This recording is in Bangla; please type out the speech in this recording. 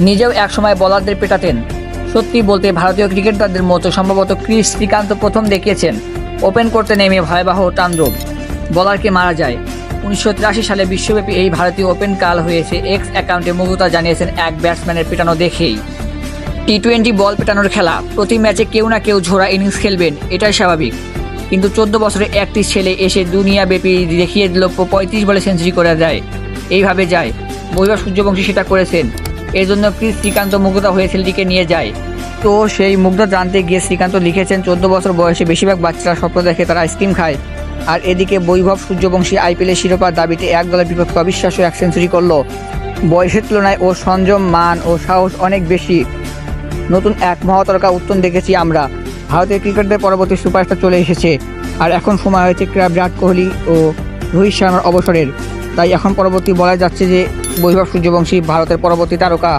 নিজেও একসময় বলারদের পেটাতেন। সত্যি বলতে ভারতীয় ক্রিকেটারদের মতো সম্ভবত ক্রিস শ্রীকান্ত প্রথম দেখিয়েছেন, ওপেন করতে নেমে ভয়াবহ তাণ্ডব। বলারকে মারা যায়। উনিশশো তিরাশি সালে বিশ্বব্যাপী এই ভারতীয় ওপেন কাল হয়েছে এক্স অ্যাকাউন্টে মুগ্ধতা জানিয়েছেন এক ব্যাটসম্যানের পেটানো দেখেই। টি টোয়েন্টি বল পেটানোর খেলা, প্রতি ম্যাচে কেউ না কেউ ঝোড়া ইনিংস খেলবেন, এটাই স্বাভাবিক। কিন্তু চোদ্দ বছরে একটি ছেলে এসে দুনিয়াব্যাপী দেখিয়ে দিল, পঁয়ত্রিশ বলে সেঞ্চুরি করে দেয়। এইভাবে যায়। বৈভব সূর্যবংশী সেটা করেছেন। এর জন্য ক্রিস শ্রীকান্ত মুগ্ধতা হয়ে ছেলেটিকে নিয়ে যায়। তো সেই মুগ্ধ জানতে গিয়ে শ্রীকান্ত লিখেছেন, চোদ্দ বছর বয়সে বেশিরভাগ বাচ্চারা স্বপ্ন দেখে তারা আইসক্রিম খায়। আর এদিকে বৈভব সূর্যবংশী আইপিএলের শিরোপার দাবিতে এক দলের বিপক্ষে অবিশ্বাস্য এক সেঞ্চুরি করল। বয়সের তুলনায় ও সংযম, মান ও সাহস অনেক বেশি। নতুন এক মহাতারকা উত্তম দেখেছি আমরা। ভারতের ক্রিকেটদের পরবর্তী সুপারস্টার চলে এসেছে। আর এখন সময় হয়েছে ক্রীড়া বিরাট কোহলি ও রোহিত শর্মার অবসরের। তাই এখন পরবর্তী বলা যাচ্ছে যে বৈভব সূর্যবংশী ভারতের পরবর্তী তারকা।